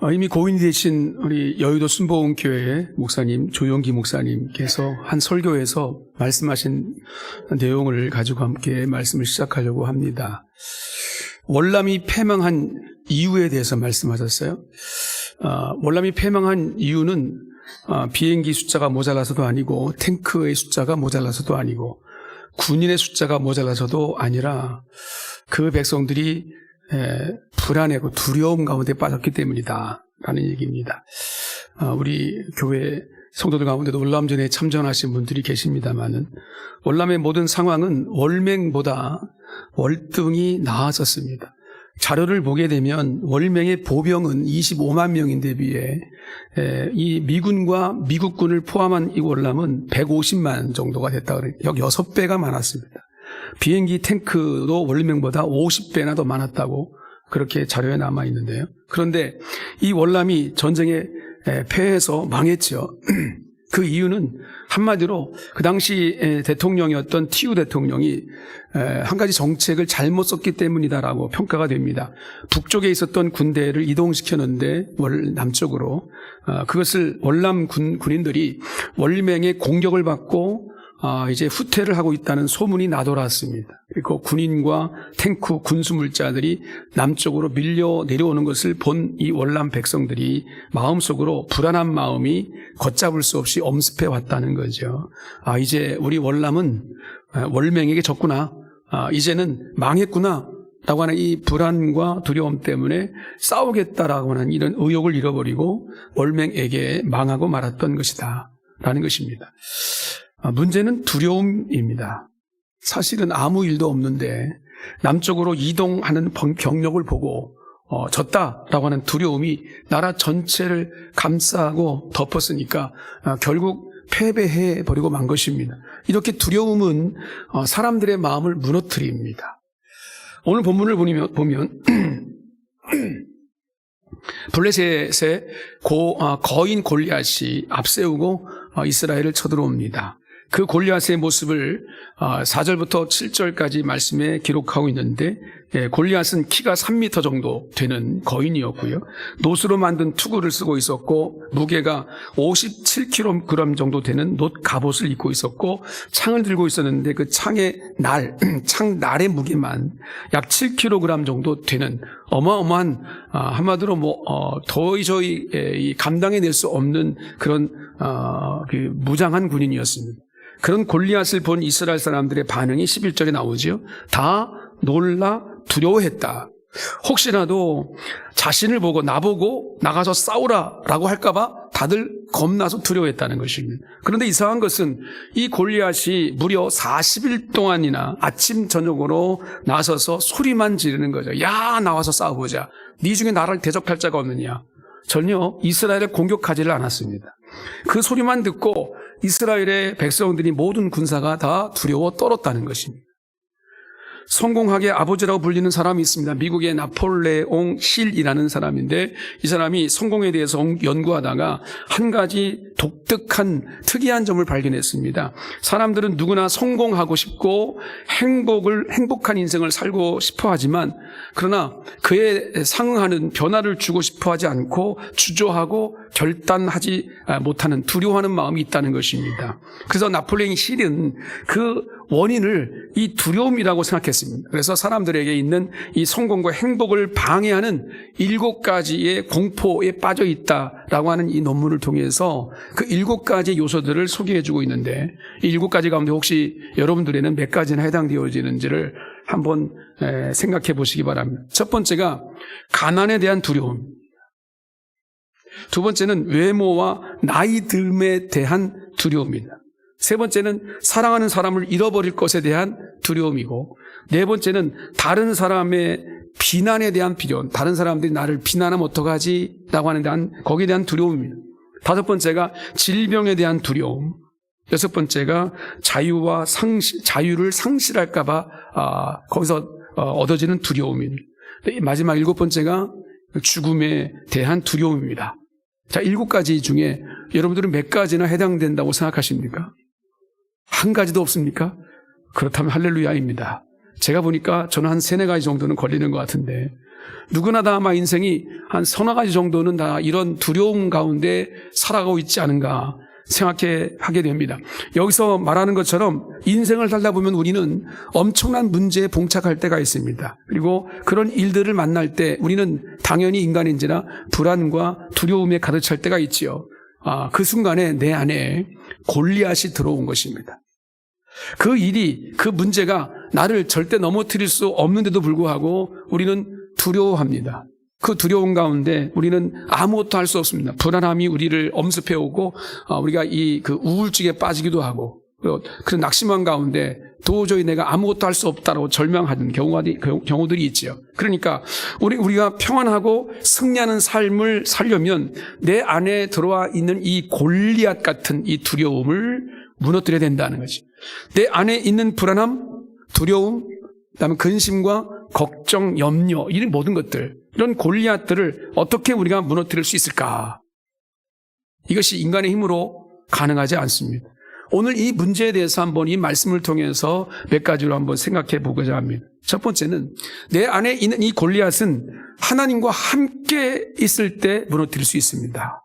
어, 이미 고인이 되신 우리 여의도 순복음 교회 목사님 조용기 목사님께서 한 설교에서 말씀하신 내용을 가지고 함께 말씀을 시작하려고 합니다. 월남이 패망한 이유에 대해서 말씀하셨어요. 어, 월남이 패망한 이유는 어, 비행기 숫자가 모자라서도 아니고 탱크의 숫자가 모자라서도 아니고 군인의 숫자가 모자라서도 아니라 그 백성들이 에, 불안하고 두려움 가운데 빠졌기 때문이다. 라는 얘기입니다. 아, 우리 교회 성도들 가운데도 월남전에 참전하신 분들이 계십니다만은 월남의 모든 상황은 월맹보다 월등히 나아졌습니다. 자료를 보게 되면 월맹의 보병은 25만 명인데 비해 에, 이 미군과 미국군을 포함한 이 월남은 150만 정도가 됐다 그래요. 약 6배가 많았습니다. 비행기 탱크도 월맹보다 50배나 더 많았다고 그렇게 자료에 남아 있는데요. 그런데 이 월남이 전쟁에 에, 패해서 망했죠. 그 이유는 한마디로 그 당시 에, 대통령이었던 티우 대통령이 에, 한 가지 정책을 잘못 썼기 때문이다라고 평가가 됩니다. 북쪽에 있었던 군대를 이동시켰는데 월 남쪽으로 어, 그것을 월남 군, 군인들이 월맹의 공격을 받고 아, 이제 후퇴를 하고 있다는 소문이 나돌았습니다. 그리고 군인과 탱크, 군수물자들이 남쪽으로 밀려 내려오는 것을 본 이 월남 백성들이 마음속으로 불안한 마음이 걷잡을 수 없이 엄습해 왔다는 거죠. 아, 이제 우리 월남은 아, 월맹에게 졌구나. 아, 이제는 망했구나. 라고 하는 이 불안과 두려움 때문에 싸우겠다라고 하는 이런 의욕을 잃어버리고 월맹에게 망하고 말았던 것이다. 라는 것입니다. 아, 문제는 두려움입니다. 사실은 아무 일도 없는데 남쪽으로 이동하는 번- 경력을 보고 어, 졌다라고 하는 두려움이 나라 전체를 감싸고 덮었으니까 아, 결국 패배해 버리고 만 것입니다. 이렇게 두려움은 어, 사람들의 마음을 무너뜨립니다. 오늘 본문을 보면, 보면 블레셋의 고, 아, 거인 골리앗이 앞세우고 어, 이스라엘을 쳐들어옵니다. 그 골리앗의 모습을 4절부터 7절까지 말씀에 기록하고 있는데 예, 골리앗은 키가 3미터 정도 되는 거인이었고요. 노수로 만든 투구를 쓰고 있었고 무게가 57kg 정도 되는 놋 갑옷을 입고 있었고 창을 들고 있었는데 그 창의 날, 창 날의 무게만 약 7kg 정도 되는 어마어마한 아, 한마디로 뭐 어, 도저히 예, 이 감당해낼 수 없는 그런 어, 그 무장한 군인이었습니다. 그런 골리앗을 본 이스라엘 사람들의 반응이 11절에 나오죠. 다 놀라 두려워했다. 혹시라도 자신을 보고 나보고 나가서 싸우라 라고 할까봐 다들 겁나서 두려워했다는 것입니다. 그런데 이상한 것은 이 골리앗이 무려 40일 동안이나 아침 저녁으로 나서서 소리만 지르는 거죠. 야 나와서 싸워보자. 네 중에 나를 대적할 자가 없느냐. 전혀 이스라엘을 공격하지를 않았습니다. 그 소리만 듣고 이스라엘의 백성들이 모든 군사가 다 두려워 떨었다는 것입니다. 성공하게 아버지라고 불리는 사람이 있습니다. 미국의 나폴레옹 힐이라는 사람인데 이 사람이 성공에 대해서 연구하다가 한 가지 독특한 특이한 점을 발견했습니다. 사람들은 누구나 성공하고 싶고 행복을 행복한 인생을 살고 싶어 하지만 그러나 그에 상응하는 변화를 주고 싶어 하지 않고 주저하고 결단하지 못하는 두려워하는 마음이 있다는 것입니다. 그래서 나폴레옹 힐은 그 원인을 이 두려움이라고 생각했습니다. 그래서 사람들에게 있는 이 성공과 행복을 방해하는 일곱 가지의 공포에 빠져 있다라고 하는 이 논문을 통해서 그 일곱 가지 요소들을 소개해 주고 있는데 이 일곱 가지 가운데 혹시 여러분들에는 몇 가지나 해당되어지는지를 한번 생각해 보시기 바랍니다. 첫 번째가 가난에 대한 두려움. 두 번째는 외모와 나이 듦에 대한 두려움입니다. 세 번째는 사랑하는 사람을 잃어버릴 것에 대한 두려움이고, 네 번째는 다른 사람의 비난에 대한 비전, 다른 사람들이 나를 비난하면 어떡하지? 라고 하는 대한, 거기에 대한 두려움입니다. 다섯 번째가 질병에 대한 두려움. 여섯 번째가 자유와 상실, 자유를 상실할까봐, 아, 거기서 어, 얻어지는 두려움입니다. 마지막 일곱 번째가 죽음에 대한 두려움입니다. 자, 일곱 가지 중에 여러분들은 몇 가지나 해당된다고 생각하십니까? 한 가지도 없습니까? 그렇다면 할렐루야입니다. 제가 보니까 저는 한 세네 가지 정도는 걸리는 것 같은데 누구나 다 아마 인생이 한 서너 가지 정도는 다 이런 두려움 가운데 살아가고 있지 않은가 생각해 하게 됩니다. 여기서 말하는 것처럼 인생을 살다 보면 우리는 엄청난 문제에 봉착할 때가 있습니다. 그리고 그런 일들을 만날 때 우리는 당연히 인간인지라 불안과 두려움에 가득 찰 때가 있지요. 아, 그 순간에 내 안에 골리앗이 들어온 것입니다. 그 일이, 그 문제가 나를 절대 넘어뜨릴 수 없는데도 불구하고 우리는 두려워합니다. 그 두려움 가운데 우리는 아무것도 할 수 없습니다. 불안함이 우리를 엄습해 오고 어, 우리가 이 그 우울증에 빠지기도 하고 어, 그런 낙심한 가운데 도저히 내가 아무것도 할 수 없다고 절망하는 경우들이 있지요. 그러니까 우리 우리가 평안하고 승리하는 삶을 살려면 내 안에 들어와 있는 이 골리앗 같은 이 두려움을 무너뜨려야 된다는 거지. 내 안에 있는 불안함, 두려움, 그다음에 근심과 걱정, 염려 이런 모든 것들 이런 골리앗들을 어떻게 우리가 무너뜨릴 수 있을까? 이것이 인간의 힘으로 가능하지 않습니다. 오늘 이 문제에 대해서 한번 이 말씀을 통해서 몇 가지로 한번 생각해 보고자 합니다. 첫 번째는 내 안에 있는 이 골리앗은 하나님과 함께 있을 때 무너뜨릴 수 있습니다.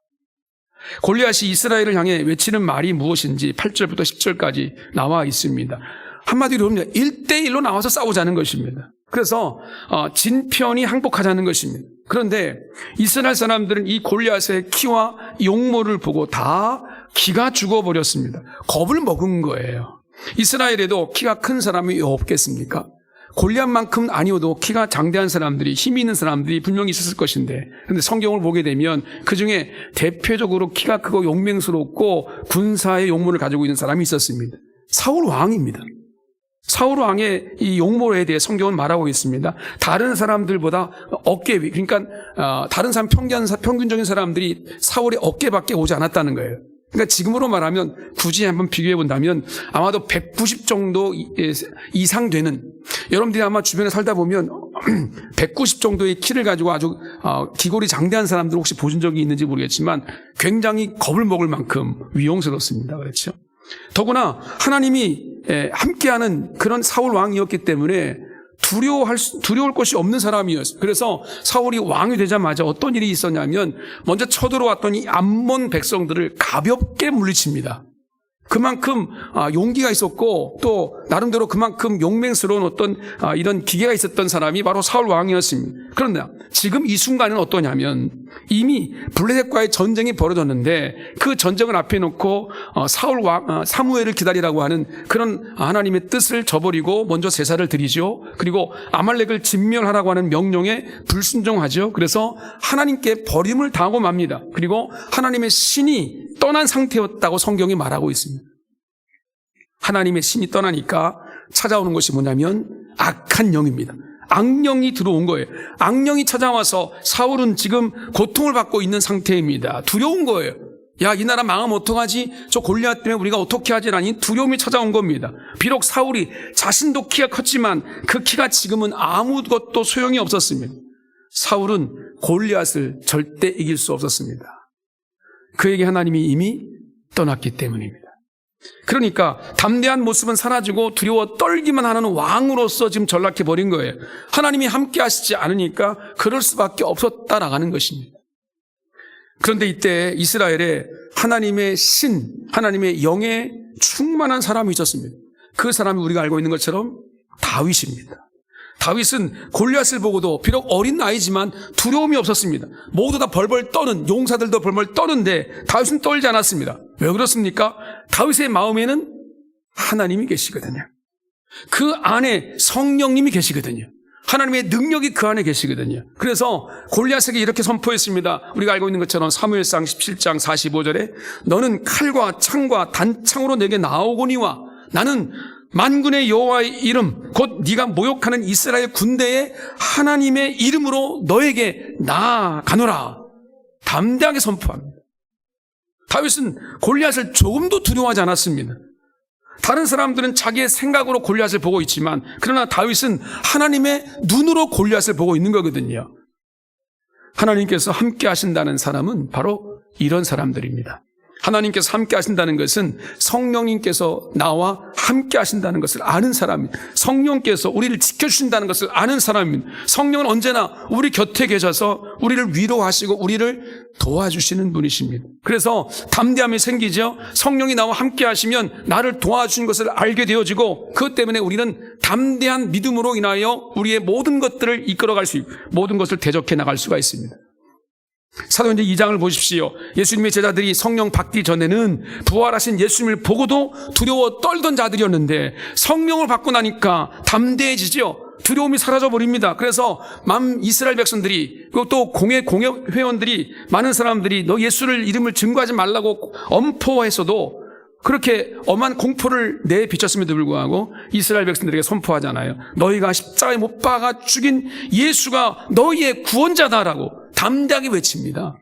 골리앗이 이스라엘을 향해 외치는 말이 무엇인지 8절부터 10절까지 나와 있습니다. 한마디로 보면 1대1로 나와서 싸우자는 것입니다. 그래서 어, 진편이 항복하자는 것입니다. 그런데 이스라엘 사람들은 이 골리앗의 키와 용모를 보고 다 기가 죽어버렸습니다. 겁을 먹은 거예요. 이스라엘에도 키가 큰 사람이 없겠습니까? 골리앗만큼 아니어도 키가 장대한 사람들이 힘 있는 사람들이 분명히 있었을 것인데 근데 성경을 보게 되면 그 중에 대표적으로 키가 크고 용맹스럽고 군사의 용모를 가지고 있는 사람이 있었습니다. 사울 왕입니다. 사울 왕의 이 용모에 대해 성경은 말하고 있습니다. 다른 사람들보다 어깨 위, 그러니까 어, 다른 사람 평균 평균적인 사람들이 사울의 어깨밖에 오지 않았다는 거예요. 그러니까 지금으로 말하면 굳이 한번 비교해 본다면 아마도 190 정도 이상 되는 여러분들이 아마 주변에 살다 보면 190 정도의 키를 가지고 아주 어, 기골이 장대한 사람들 혹시 보신 적이 있는지 모르겠지만 굉장히 겁을 먹을 만큼 위용스럽습니다. 그렇죠? 더구나 하나님이 함께하는 그런 사울 왕이었기 때문에 두려워할 수, 두려울 것이 없는 사람이었어요. 그래서 사울이 왕이 되자마자 어떤 일이 있었냐면 먼저 쳐들어왔더니 암몬 백성들을 가볍게 물리칩니다. 그만큼 아, 용기가 있었고 또 나름대로 그만큼 용맹스러운 어떤 아, 이런 기계가 있었던 사람이 바로 사울 왕이었습니다. 그런데 지금 이 순간은 어떠냐면 이미 블레셋과의 전쟁이 벌어졌는데 그 전쟁을 앞에 놓고 어, 사울 왕 어, 사무엘을 기다리라고 하는 그런 하나님의 뜻을 저버리고 먼저 제사를 드리죠. 그리고 아말렉을 진멸하라고 하는 명령에 불순종하죠. 그래서 하나님께 버림을 당하고 맙니다. 그리고 하나님의 신이 떠난 상태였다고 성경이 말하고 있습니다. 하나님의 신이 떠나니까 찾아오는 것이 뭐냐면 악한 영입니다. 악령이 들어온 거예요. 악령이 찾아와서 사울은 지금 고통을 받고 있는 상태입니다. 두려운 거예요. 야, 이 나라 망하면 어떡하지? 저 골리앗 때문에 우리가 어떻게 하지라니 두려움이 찾아온 겁니다. 비록 사울이 자신도 키가 컸지만 그 키가 지금은 아무것도 소용이 없었습니다. 사울은 골리앗을 절대 이길 수 없었습니다. 그에게 하나님이 이미 떠났기 때문입니다. 그러니까 담대한 모습은 사라지고 두려워 떨기만 하는 왕으로서 지금 전락해 버린 거예요. 하나님이 함께 하시지 않으니까 그럴 수밖에 없었다라는 것입니다. 그런데 이때 이스라엘에 하나님의 신, 하나님의 영에 충만한 사람이 있었습니다. 그 사람이 우리가 알고 있는 것처럼 다윗입니다. 다윗은 골리앗을 보고도 비록 어린 나이지만 두려움이 없었습니다. 모두 다 벌벌 떠는 용사들도 벌벌 떠는데 다윗은 떨지 않았습니다. 왜 그렇습니까? 다윗의 마음에는 하나님이 계시거든요. 그 안에 성령님이 계시거든요. 하나님의 능력이 그 안에 계시거든요. 그래서 골리앗에게 이렇게 선포했습니다. 우리가 알고 있는 것처럼 사무엘상 17장 45절에 너는 칼과 창과 단창으로 내게 나오거니와 나는 만군의 여호와의 이름 곧 네가 모욕하는 이스라엘 군대의 하나님의 이름으로 너에게 나아가노라 담대하게 선포합니다. 다윗은 골리앗을 조금도 두려워하지 않았습니다. 다른 사람들은 자기의 생각으로 골리앗을 보고 있지만 그러나 다윗은 하나님의 눈으로 골리앗을 보고 있는 거거든요. 하나님께서 함께 하신다는 사람은 바로 이런 사람들입니다. 하나님께서 함께 하신다는 것은 성령님께서 나와 함께 하신다는 것을 아는 사람입니다. 성령께서 우리를 지켜주신다는 것을 아는 사람입니다. 성령은 언제나 우리 곁에 계셔서 우리를 위로하시고 우리를 도와주시는 분이십니다. 그래서 담대함이 생기죠. 성령이 나와 함께 하시면 나를 도와주신 것을 알게 되어지고 그것 때문에 우리는 담대한 믿음으로 인하여 우리의 모든 것들을 이끌어갈 수 있고 모든 것을 대적해 나갈 수가 있습니다. 사도행전 2장을 보십시오. 예수님의 제자들이 성령 받기 전에는 부활하신 예수님을 보고도 두려워 떨던 자들이었는데 성령을 받고 나니까 담대해지죠. 두려움이 사라져 버립니다. 그래서 맘 이스라엘 백성들이 그리고 또 공회 공회 회원들이 많은 사람들이 너 예수를 이름을 증거하지 말라고 엄포했어도 그렇게 엄한 공포를 내 비쳤음에도 불구하고 이스라엘 백성들에게 선포하잖아요. 너희가 십자가에 못 박아 죽인 예수가 너희의 구원자다라고 담대하게 외칩니다.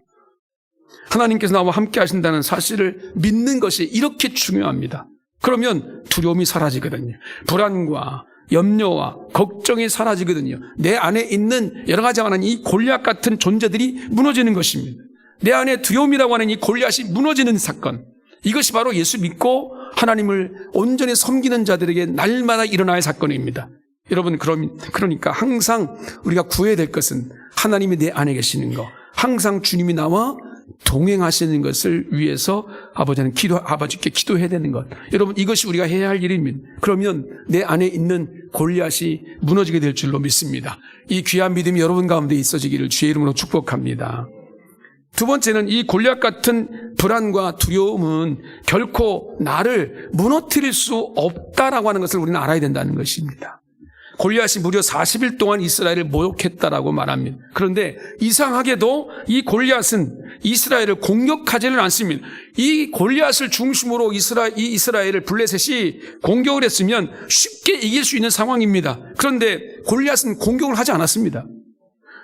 하나님께서 나와 함께 하신다는 사실을 믿는 것이 이렇게 중요합니다. 그러면 두려움이 사라지거든요. 불안과 염려와 걱정이 사라지거든요. 내 안에 있는 여러 가지 하는 이 골리앗 같은 존재들이 무너지는 것입니다. 내 안에 두려움이라고 하는 이 골리앗이 무너지는 사건. 이것이 바로 예수 믿고 하나님을 온전히 섬기는 자들에게 날마다 일어나야 사건입니다. 여러분, 그럼, 그러니까 항상 우리가 구해야 될 것은 하나님이 내 안에 계시는 거. 항상 주님이 나와 동행하시는 것을 위해서 아버지는 기도, 아버지께 기도해야 되는 것. 여러분, 이것이 우리가 해야 할 일입니다. 그러면 내 안에 있는 골리앗이 무너지게 될 줄로 믿습니다. 이 귀한 믿음이 여러분 가운데 있어지기를 주의 이름으로 축복합니다. 두 번째는 이 골리앗 같은 불안과 두려움은 결코 나를 무너뜨릴 수 없다라고 하는 것을 우리는 알아야 된다는 것입니다. 골리앗이 무려 40일 동안 이스라엘을 모욕했다라고 말합니다. 그런데 이상하게도 이 골리앗은 이스라엘을 공격하지는 않습니다. 이 골리앗을 중심으로 이스라엘, 이 이스라엘을 블레셋이 공격을 했으면 쉽게 이길 수 있는 상황입니다. 그런데 골리앗은 공격을 하지 않았습니다.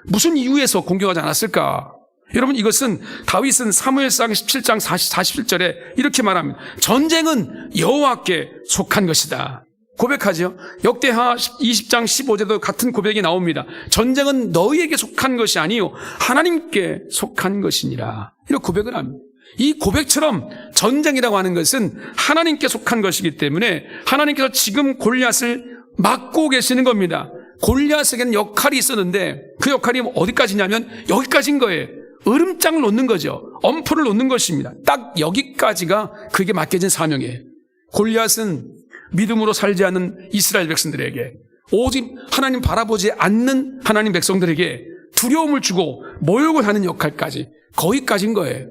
무슨 이유에서 공격하지 않았을까? 여러분 이것은 다윗은 사무엘상 17장 40, 47절에 이렇게 말합니다. 전쟁은 여호와께 속한 것이다. 고백하죠. 역대하 20장 15절도 같은 고백이 나옵니다. 전쟁은 너희에게 속한 것이 아니요 하나님께 속한 것이니라. 이렇게 고백을 합니다. 이 고백처럼 전쟁이라고 하는 것은 하나님께 속한 것이기 때문에 하나님께서 지금 골리앗을 막고 계시는 겁니다. 골리앗에게는 역할이 있었는데 그 역할이 어디까지냐면 여기까지인 거예요. 으름장을 놓는 거죠. 엄포를 놓는 것입니다. 딱 여기까지가 그게 맡겨진 사명이에요. 골리앗은 믿음으로 살지 않는 이스라엘 백성들에게 오직 하나님 바라보지 않는 하나님 백성들에게 두려움을 주고 모욕을 하는 역할까지 거기까지인 거예요.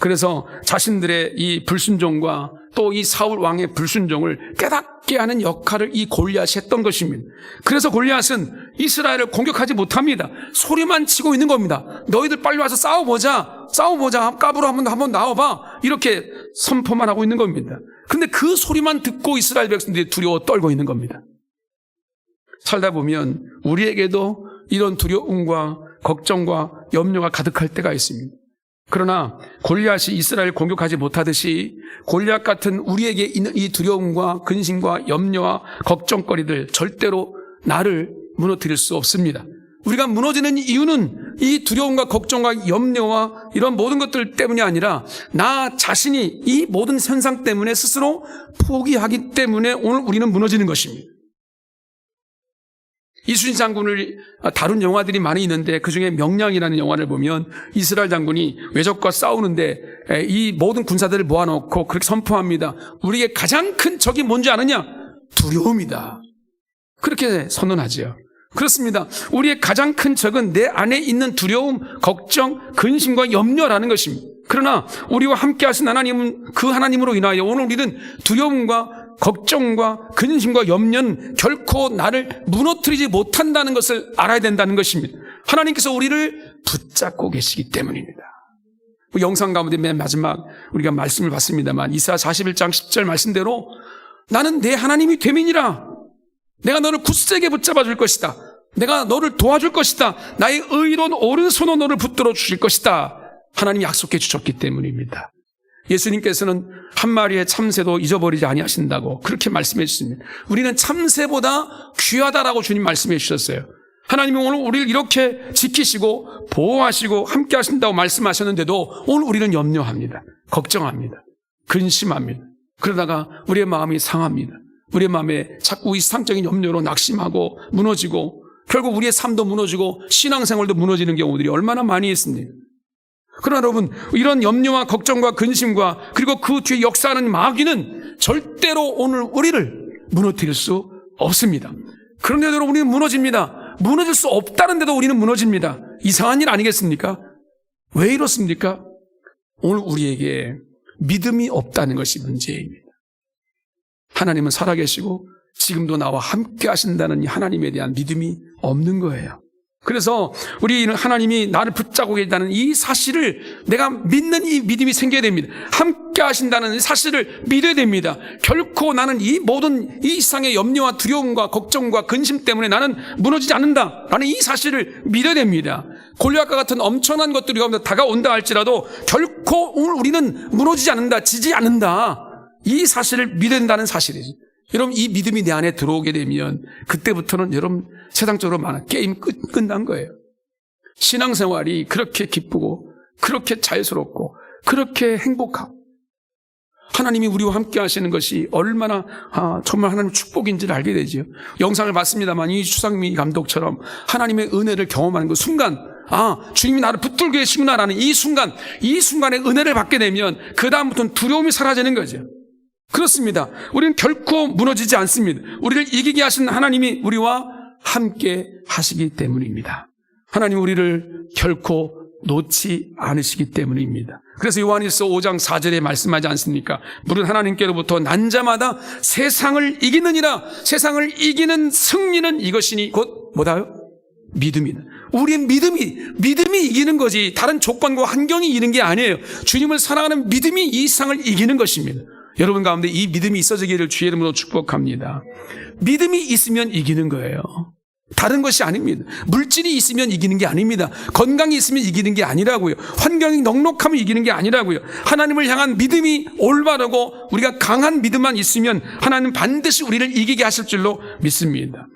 그래서 자신들의 이 불순종과 또 이 사울 왕의 불순종을 깨닫게 하는 역할을 이 골리앗이 했던 것입니다. 그래서 골리앗은 이스라엘을 공격하지 못합니다. 소리만 치고 있는 겁니다. 너희들 빨리 와서 싸워보자. 싸워보자. 까불어 한번 한번 나와봐. 이렇게 선포만 하고 있는 겁니다. 근데 그 소리만 듣고 이스라엘 백성들이 두려워 떨고 있는 겁니다. 살다 보면 우리에게도 이런 두려움과 걱정과 염려가 가득할 때가 있습니다. 그러나 골리앗이 이스라엘 공격하지 못하듯이 골리앗 같은 우리에게 있는 이 두려움과 근심과 염려와 걱정거리들 절대로 나를 무너뜨릴 수 없습니다. 우리가 무너지는 이유는 이 두려움과 걱정과 염려와 이런 모든 것들 때문이 아니라 나 자신이 이 모든 현상 때문에 스스로 포기하기 때문에 오늘 우리는 무너지는 것입니다. 이순신 장군을 다룬 영화들이 많이 있는데 그 중에 명량이라는 영화를 보면 이스라엘 장군이 외적과 싸우는데 이 모든 군사들을 모아놓고 그렇게 선포합니다. 우리의 가장 큰 적이 뭔지 아느냐? 두려움이다. 그렇게 선언하지요. 그렇습니다. 우리의 가장 큰 적은 내 안에 있는 두려움, 걱정, 근심과 염려라는 것입니다. 그러나 우리와 함께 하신 하나님은 그 하나님으로 인하여 오늘 우리는 두려움과 걱정과 근심과 염려는 결코 나를 무너뜨리지 못한다는 것을 알아야 된다는 것입니다. 하나님께서 우리를 붙잡고 계시기 때문입니다. 그 영상 가운데 맨 마지막 우리가 말씀을 봤습니다만 이사 41장 10절 말씀대로 나는 내 하나님이 되민이라 내가 너를 굳세게 붙잡아 줄 것이다. 내가 너를 도와줄 것이다. 나의 의로운 오른손으로 너를 붙들어 주실 것이다. 하나님이 약속해 주셨기 때문입니다. 예수님께서는 한 마리의 참새도 잊어버리지 아니하신다고 그렇게 말씀해 주십니다. 우리는 참새보다 귀하다라고 주님 말씀해 주셨어요. 하나님이 오늘 우리를 이렇게 지키시고 보호하시고 함께 하신다고 말씀하셨는데도 오늘 우리는 염려합니다. 걱정합니다. 근심합니다. 그러다가 우리의 마음이 상합니다. 우리의 마음에 자꾸 이 상적인 염려로 낙심하고 무너지고 결국 우리의 삶도 무너지고 신앙생활도 무너지는 경우들이 얼마나 많이 있습니다. 그러나 여러분 이런 염려와 걱정과 근심과 그리고 그 뒤에 역사하는 마귀는 절대로 오늘 우리를 무너뜨릴 수 없습니다. 그런데도 우리는 무너집니다. 무너질 수 없다는데도 우리는 무너집니다. 이상한 일 아니겠습니까? 왜 이렇습니까? 오늘 우리에게 믿음이 없다는 것이 문제입니다. 하나님은 살아계시고 지금도 나와 함께 하신다는 이 하나님에 대한 믿음이 없는 거예요. 그래서 우리는 하나님이 나를 붙잡고 계시다는 이 사실을 내가 믿는 이 믿음이 생겨야 됩니다. 함께 하신다는 이 사실을 믿어야 됩니다. 결코 나는 이 모든 이 이상의 염려와 두려움과 걱정과 근심 때문에 나는 무너지지 않는다. 라는 이 사실을 믿어야 됩니다. 골리앗과 같은 엄청난 것들이 가운데 다가온다 할지라도 결코 우리는 무너지지 않는다. 지지 않는다. 이 사실을 믿어야 된다는 사실이지. 여러분 이 믿음이 내 안에 들어오게 되면 그때부터는 여러분 세상적으로 많은 게임 끝, 끝난 거예요. 신앙생활이 그렇게 기쁘고 그렇게 자유스럽고 그렇게 행복하고 하나님이 우리와 함께 하시는 것이 얼마나 아, 정말 하나님 축복인지를 알게 되죠. 영상을 봤습니다만 이 추상미 감독처럼 하나님의 은혜를 경험하는 그 순간 아 주님이 나를 붙들고 계시구나라는 이 순간 이 순간에 은혜를 받게 되면 그 다음부터는 두려움이 사라지는 거죠. 그렇습니다. 우리는 결코 무너지지 않습니다. 우리를 이기게 하신 하나님이 우리와 함께 하시기 때문입니다. 하나님 우리를 결코 놓지 않으시기 때문입니다. 그래서 요한일서 5장 4절에 말씀하지 않습니까? 물은 하나님께로부터 난 자마다 세상을 이기느니라 세상을 이기는 승리는 이것이니 곧 뭐다요? 믿음이다. 우리의 믿음이 믿음이 이기는 거지 다른 조건과 환경이 이기는 게 아니에요. 주님을 사랑하는 믿음이 이 세상을 이기는 것입니다. 여러분 가운데 이 믿음이 있어지기를 주의 이름으로 축복합니다. 믿음이 있으면 이기는 거예요. 다른 것이 아닙니다. 물질이 있으면 이기는 게 아닙니다. 건강이 있으면 이기는 게 아니라고요. 환경이 넉넉하면 이기는 게 아니라고요. 하나님을 향한 믿음이 올바르고 우리가 강한 믿음만 있으면 하나님 반드시 우리를 이기게 하실 줄로 믿습니다.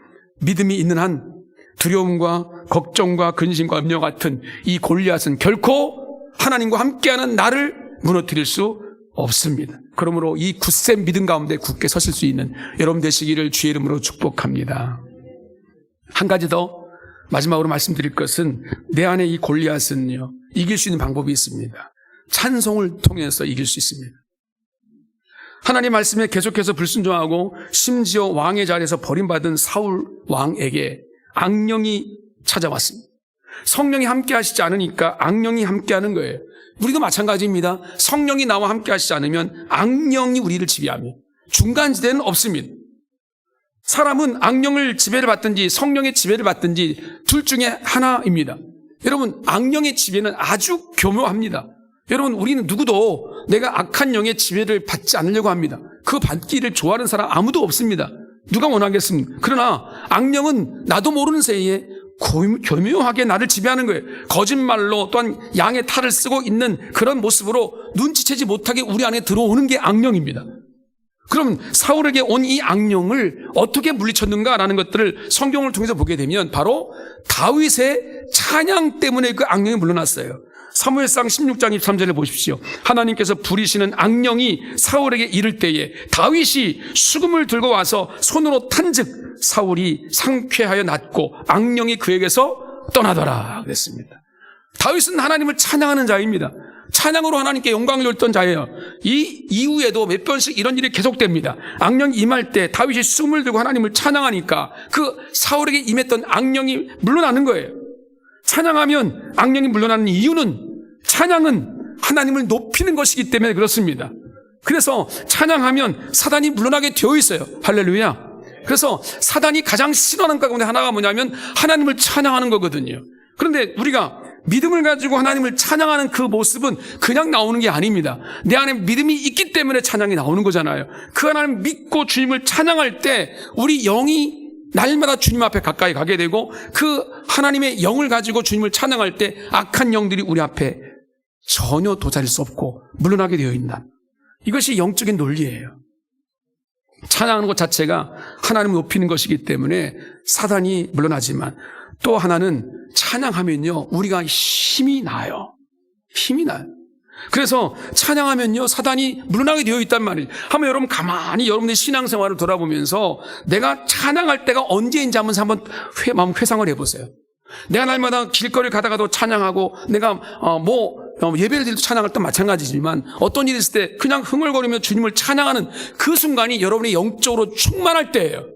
믿음이 있는 한 두려움과 걱정과 근심과 염려 같은 이 골리앗은 결코 하나님과 함께하는 나를 무너뜨릴 수 없습니다. 그러므로 이 굳센 믿음 가운데 굳게 서실 수 있는 여러분 되시기를 주의 이름으로 축복합니다. 한 가지 더 마지막으로 말씀드릴 것은 내 안에 이 골리앗은요 이길 수 있는 방법이 있습니다. 찬송을 통해서 이길 수 있습니다. 하나님 말씀에 계속해서 불순종하고 심지어 왕의 자리에서 버림받은 사울 왕에게 악령이 찾아왔습니다. 성령이 함께 하시지 않으니까 악령이 함께 하는 거예요. 우리도 마찬가지입니다. 성령이 나와 함께 하시지 않으면 악령이 우리를 지배합니다. 중간지대는 없습니다. 사람은 악령을 지배를 받든지 성령의 지배를 받든지 둘 중에 하나입니다. 여러분, 악령의 지배는 아주 교묘합니다. 여러분, 우리는 누구도 내가 악한 영의 지배를 받지 않으려고 합니다. 그 받기를 좋아하는 사람 아무도 없습니다. 누가 원하겠습니까? 그러나 악령은 나도 모르는 새에 교묘하게 나를 지배하는 거예요. 거짓말로 또한 양의 탈을 쓰고 있는 그런 모습으로 눈치채지 못하게 우리 안에 들어오는 게 악령입니다. 그럼 사울에게 온 이 악령을 어떻게 물리쳤는가라는 것들을 성경을 통해서 보게 되면 바로 다윗의 찬양 때문에 그 악령이 물러났어요. 사무엘상 16장 23절을 보십시오. 하나님께서 부리시는 악령이 사울에게 이를 때에 다윗이 수금을 들고 와서 손으로 탄즉 사울이 상쾌하여 낫고 악령이 그에게서 떠나더라 그랬습니다. 다윗은 하나님을 찬양하는 자입니다. 찬양으로 하나님께 영광을 돌던 자예요. 이 이후에도 몇 번씩 이런 일이 계속됩니다. 악령이 임할 때 다윗이 숨을 들고 하나님을 찬양하니까 그 사울에게 임했던 악령이 물러나는 거예요. 찬양하면 악령이 물러나는 이유는 찬양은 하나님을 높이는 것이기 때문에 그렇습니다. 그래서 찬양하면 사단이 물러나게 되어 있어요. 할렐루야. 그래서 사단이 가장 싫어하는 가운데 하나가 뭐냐면 하나님을 찬양하는 거거든요. 그런데 우리가 믿음을 가지고 하나님을 찬양하는 그 모습은 그냥 나오는 게 아닙니다. 내 안에 믿음이 있기 때문에 찬양이 나오는 거잖아요. 그 하나님 믿고 주님을 찬양할 때 우리 영이 날마다 주님 앞에 가까이 가게 되고 그 하나님의 영을 가지고 주님을 찬양할 때 악한 영들이 우리 앞에 전혀 도달할 수 없고 물러나게 되어 있다. 이것이 영적인 논리예요. 찬양하는 것 자체가 하나님을 높이는 것이기 때문에 사단이 물러나지만 또 하나는 찬양하면요, 우리가 힘이 나요. 힘이 나요. 그래서 찬양하면요, 사단이 물러나게 되어 있단 말이에요. 한번 여러분 가만히 여러분의 신앙생활을 돌아보면서 내가 찬양할 때가 언제인지 한번 한번 회, 마음 회상을 해보세요. 내가 날마다 길거리를 가다가도 찬양하고 내가 어, 뭐 어, 예배를 드릴 때 찬양할 때 마찬가지지만 어떤 일이 있을 때 그냥 흥얼거리며 주님을 찬양하는 그 순간이 여러분의 영적으로 충만할 때예요.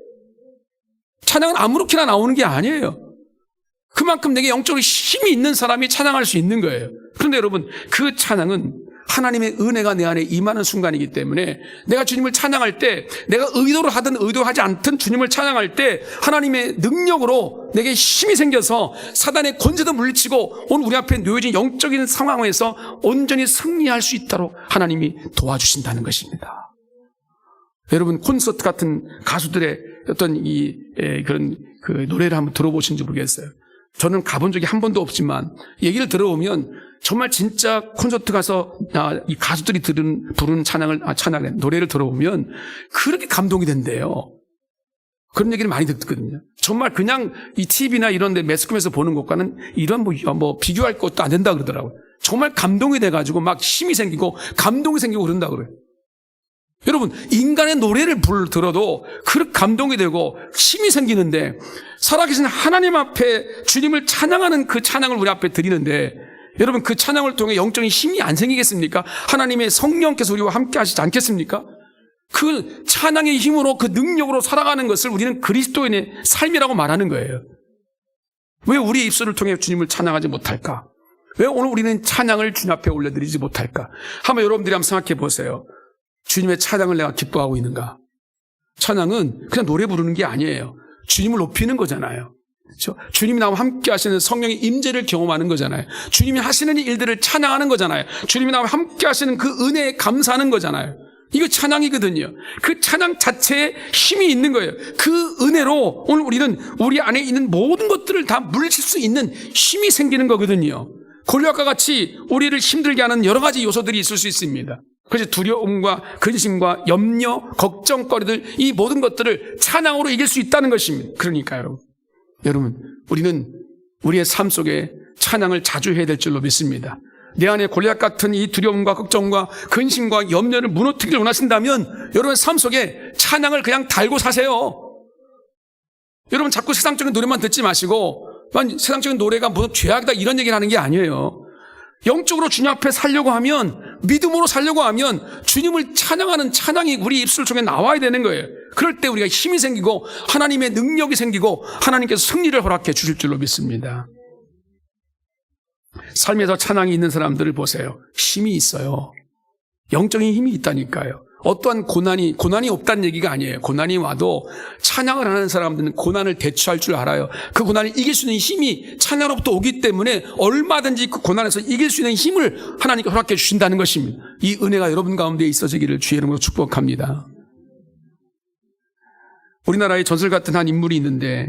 찬양은 아무렇게나 나오는 게 아니에요. 그만큼 내게 영적으로 힘이 있는 사람이 찬양할 수 있는 거예요. 그런데 여러분, 그 찬양은 하나님의 은혜가 내 안에 임하는 순간이기 때문에 내가 주님을 찬양할 때 내가 의도를 하든 의도하지 않든 주님을 찬양할 때 하나님의 능력으로 내게 힘이 생겨서 사단의 권세도 물리치고 오늘 우리 앞에 놓여진 영적인 상황에서 온전히 승리할 수 있도록 하나님이 도와주신다는 것입니다. 여러분 콘서트 같은 가수들의 어떤 이 에, 그런 그 노래를 한번 들어보신지 모르겠어요. 저는 가본 적이 한 번도 없지만 얘기를 들어보면 정말 진짜 콘서트 가서 아, 이 가수들이 들은 부르는 찬양을 아, 찬양 노래를 들어보면 그렇게 감동이 된대요. 그런 얘기를 많이 듣거든요. 정말 그냥 이 TV나 이런 데 매스컴에서 보는 것과는 이런 뭐, 뭐 비교할 것도 안 된다 그러더라고요. 정말 감동이 돼가지고 막 힘이 생기고 감동이 생기고 그런다 그래요. 여러분, 인간의 노래를 불 들어도 그렇게 감동이 되고 힘이 생기는데 살아계신 하나님 앞에 주님을 찬양하는 그 찬양을 우리 앞에 드리는데 여러분 그 찬양을 통해 영적인 힘이 안 생기겠습니까? 하나님의 성령께서 우리와 함께 하시지 않겠습니까? 그 찬양의 힘으로 그 능력으로 살아가는 것을 우리는 그리스도인의 삶이라고 말하는 거예요. 왜 우리의 입술을 통해 주님을 찬양하지 못할까? 왜 오늘 우리는 찬양을 주님 앞에 올려드리지 못할까? 한번 여러분들이 한번 생각해 보세요. 주님의 찬양을 내가 기뻐하고 있는가? 찬양은 그냥 노래 부르는 게 아니에요. 주님을 높이는 거잖아요. 그렇죠? 주님이 나와 함께 하시는 성령의 임재를 경험하는 거잖아요. 주님이 하시는 일들을 찬양하는 거잖아요. 주님이 나와 함께 하시는 그 은혜에 감사하는 거잖아요. 이거 찬양이거든요. 그 찬양 자체에 힘이 있는 거예요. 그 은혜로 오늘 우리는 우리 안에 있는 모든 것들을 다 물리칠 수 있는 힘이 생기는 거거든요. 골리앗과 같이 우리를 힘들게 하는 여러 가지 요소들이 있을 수 있습니다. 그래서 두려움과 근심과 염려, 걱정거리들 이 모든 것들을 찬양으로 이길 수 있다는 것입니다. 그러니까 여러분, 여러분 우리는 우리의 삶 속에 찬양을 자주 해야 될 줄로 믿습니다. 내 안에 골리앗 같은 이 두려움과 걱정과 근심과 염려를 무너뜨리길 원하신다면 여러분 삶 속에 찬양을 그냥 달고 사세요. 여러분 자꾸 세상적인 노래만 듣지 마시고 세상적인 노래가 무슨 죄악이다 이런 얘기를 하는 게 아니에요. 영적으로 주님 앞에 살려고 하면 믿음으로 살려고 하면 주님을 찬양하는 찬양이 우리 입술 중에 나와야 되는 거예요. 그럴 때 우리가 힘이 생기고 하나님의 능력이 생기고 하나님께서 승리를 허락해 주실 줄로 믿습니다. 삶에서 찬양이 있는 사람들을 보세요. 힘이 있어요. 영적인 힘이 있다니까요. 어떠한 고난이, 고난이 없다는 얘기가 아니에요. 고난이 와도 찬양을 하는 사람들은 고난을 대처할 줄 알아요. 그 고난을 이길 수 있는 힘이 찬양으로부터 오기 때문에 얼마든지 그 고난에서 이길 수 있는 힘을 하나님께 허락해 주신다는 것입니다. 이 은혜가 여러분 가운데 있어지기를 주의 이름으로 축복합니다. 우리나라에 전설 같은 한 인물이 있는데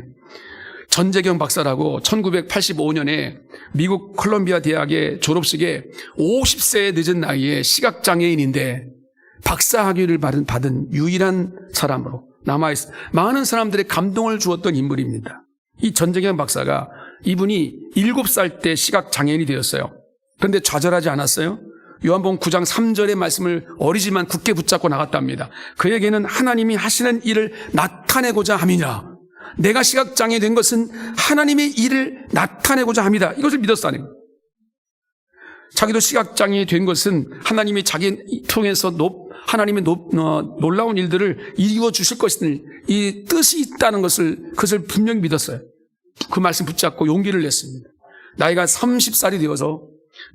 전재경 박사라고 1985년에 미국 콜롬비아 대학의 졸업식에 50세의 늦은 나이에 시각장애인인데 박사 학위를 받은, 받은 유일한 사람으로 남아있어 많은 사람들의 감동을 주었던 인물입니다. 이 전재경 박사가 이분이 7살 때 시각장애인이 되었어요. 그런데 좌절하지 않았어요. 요한복음 9장 3절의 말씀을 어리지만 굳게 붙잡고 나갔답니다. 그에게는 하나님이 하시는 일을 나타내고자 함이냐. 내가 시각장애 된 것은 하나님의 일을 나타내고자 합니다. 이것을 믿었다는 거예요. 자기도 시각장애 된 것은 하나님이 자기 통해서 높, 하나님의 높, 어, 놀라운 일들을 이루어 주실 것을 이 뜻이 있다는 것을 그것을 분명히 믿었어요. 그 말씀 붙잡고 용기를 냈습니다. 나이가 30살이 되어서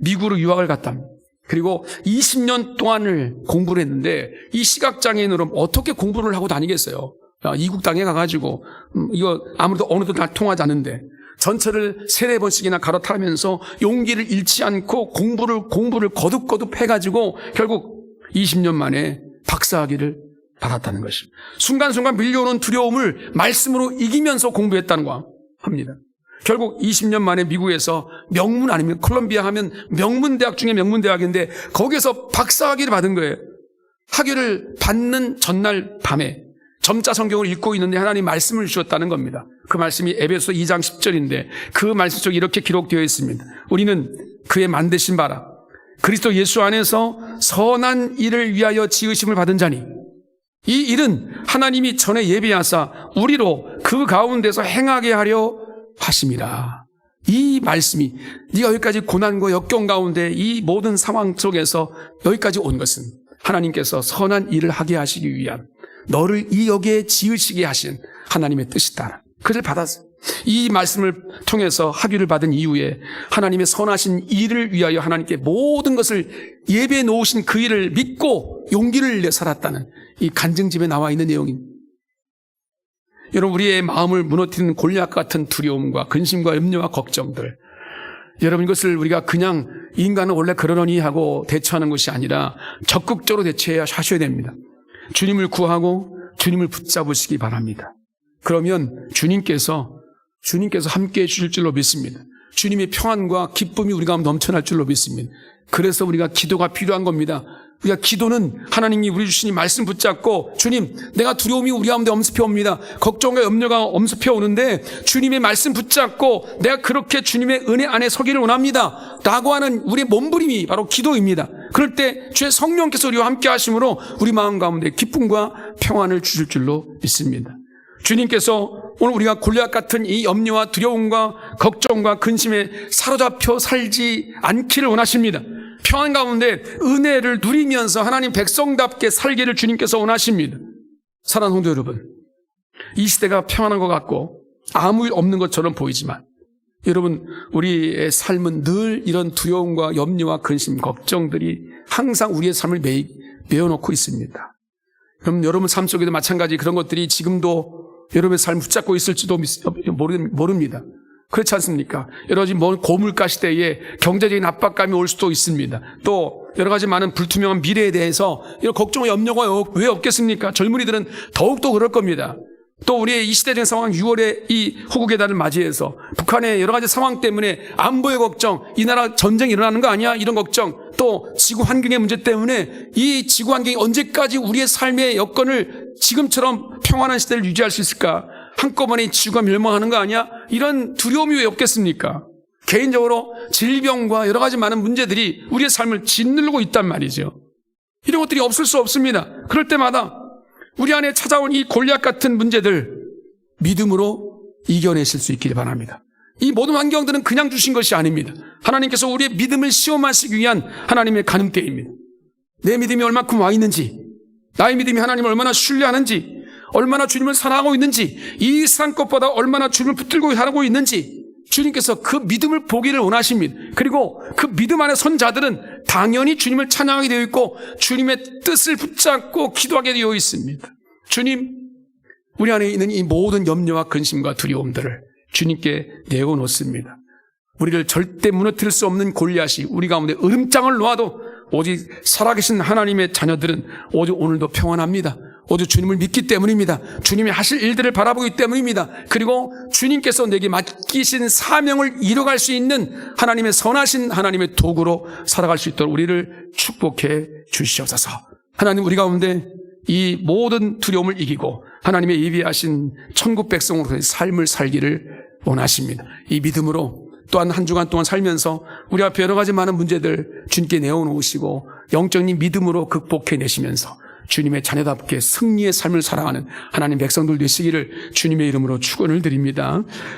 미국으로 유학을 갔답니다. 그리고 20년 동안을 공부를 했는데 이 시각장애인으로 어떻게 공부를 하고 다니겠어요? 아, 이국 땅에 가가지고 음, 이거 아무래도 어느도 다 통하지 않는데 전철을 세네 번씩이나 갈아타면서 용기를 잃지 않고 공부를 공부를 거듭거듭 해가지고 결국 20년 만에 박사학위를 받았다는 것입니다. 순간순간 밀려오는 두려움을 말씀으로 이기면서 공부했다는 거 합니다. 결국 20년 만에 미국에서 명문 아니면 콜롬비아 하면 명문 대학 중에 명문 대학인데 거기에서 박사학위를 받은 거예요. 학위를 받는 전날 밤에 점자 성경을 읽고 있는데 하나님 말씀을 주셨다는 겁니다. 그 말씀이 에베소 2장 10절인데 그 말씀 속에 이렇게 기록되어 있습니다. 우리는 그의 만드신 바라 그리스도 예수 안에서 선한 일을 위하여 지으심을 받은 자니 이 일은 하나님이 전에 예비하사 우리로 그 가운데서 행하게 하려 하심이라. 이 말씀이 네가 여기까지 고난과 역경 가운데 이 모든 상황 속에서 여기까지 온 것은 하나님께서 선한 일을 하게 하시기 위한 너를 이 여기에 지으시게 하신 하나님의 뜻이다. 그를 받았어. 이 말씀을 통해서 학위를 받은 이후에 하나님의 선하신 일을 위하여 하나님께 모든 것을 예배해 놓으신 그 일을 믿고 용기를 내 살았다는 이 간증집에 나와 있는 내용입니다. 여러분 우리의 마음을 무너뜨리는 골략 같은 두려움과 근심과 염려와 걱정들 여러분 이것을 우리가 그냥 인간은 원래 그러려니 하고 대처하는 것이 아니라 적극적으로 대처해야 하셔야 됩니다. 주님을 구하고 주님을 붙잡으시기 바랍니다. 그러면 주님께서 주님께서 함께 해 주실 줄로 믿습니다. 주님의 평안과 기쁨이 우리 가운데 넘쳐날 줄로 믿습니다. 그래서 우리가 기도가 필요한 겁니다. 우리가 기도는 하나님이 우리 주시니 말씀 붙잡고 주님 내가 두려움이 우리 가운데 엄습해 옵니다. 걱정과 염려가 엄습해 오는데 주님의 말씀 붙잡고 내가 그렇게 주님의 은혜 안에 서기를 원합니다. 라고 하는 우리의 몸부림이 바로 기도입니다. 그럴 때 주의 성령께서 우리와 함께 하심으로 우리 마음 가운데 기쁨과 평안을 주실 줄로 믿습니다. 주님께서 오늘 우리가 골리앗 같은 이 염려와 두려움과 걱정과 근심에 사로잡혀 살지 않기를 원하십니다. 평안 가운데 은혜를 누리면서 하나님 백성답게 살기를 주님께서 원하십니다. 사랑하는 성도 여러분, 이 시대가 평안한 것 같고 아무 일 없는 것처럼 보이지만 여러분 우리의 삶은 늘 이런 두려움과 염려와 근심, 걱정들이 항상 우리의 삶을 매, 메어놓고 있습니다. 그럼 여러분 삶 속에도 마찬가지 그런 것들이 지금도 여러분의 삶을 붙잡고 있을지도 모릅니다. 그렇지 않습니까? 여러 가지 먼 고물가 시대에 경제적인 압박감이 올 수도 있습니다. 또 여러 가지 많은 불투명한 미래에 대해서 이런 걱정과 염려가 왜 없겠습니까? 젊은이들은 더욱더 그럴 겁니다. 또 우리의 이 시대적인 상황 6월에 이 호국의 달을 맞이해서 북한의 여러 가지 상황 때문에 안보의 걱정, 이 나라 전쟁이 일어나는 거 아니야? 이런 걱정, 또 지구 환경의 문제 때문에 이 지구 환경이 언제까지 우리의 삶의 여건을 지금처럼 평안한 시대를 유지할 수 있을까? 한꺼번에 지구가 멸망하는 거 아니야? 이런 두려움이 왜 없겠습니까? 개인적으로 질병과 여러 가지 많은 문제들이 우리의 삶을 짓누르고 있단 말이죠. 이런 것들이 없을 수 없습니다. 그럴 때마다 우리 안에 찾아온 이 골리앗 같은 문제들 믿음으로 이겨내실 수 있기를 바랍니다. 이 모든 환경들은 그냥 주신 것이 아닙니다. 하나님께서 우리의 믿음을 시험하시기 위한 하나님의 가늠대입니다. 내 믿음이 얼마큼 와 있는지, 나의 믿음이 하나님을 얼마나 신뢰하는지, 얼마나 주님을 사랑하고 있는지, 이 세상 것보다 얼마나 주님을 붙들고 살고 있는지, 주님께서 그 믿음을 보기를 원하십니다. 그리고 그 믿음 안에 선 자들은 당연히 주님을 찬양하게 되어 있고 주님의 뜻을 붙잡고 기도하게 되어 있습니다. 주님, 우리 안에 있는 이 모든 염려와 근심과 두려움들을 주님께 내어놓습니다. 우리를 절대 무너뜨릴 수 없는 골리앗이 우리 가운데 으름장을 놓아도 오직 살아계신 하나님의 자녀들은 오직 오늘도 평안합니다. 오직 주님을 믿기 때문입니다. 주님이 하실 일들을 바라보기 때문입니다. 그리고 주님께서 내게 맡기신 사명을 이뤄갈 수 있는 하나님의 선하신 하나님의 도구로 살아갈 수 있도록 우리를 축복해 주시옵소서. 하나님 우리 가운데 이 모든 두려움을 이기고 하나님의 예비하신 천국 백성으로의 삶을 살기를 원하십니다. 이 믿음으로 또한 한 주간 동안 살면서 우리 앞에 여러 가지 많은 문제들 주님께 내어놓으시고 영적인 믿음으로 극복해 내시면서 주님의 자녀답게 승리의 삶을 살아가는 하나님 백성들 되시기를 주님의 이름으로 축원을 드립니다.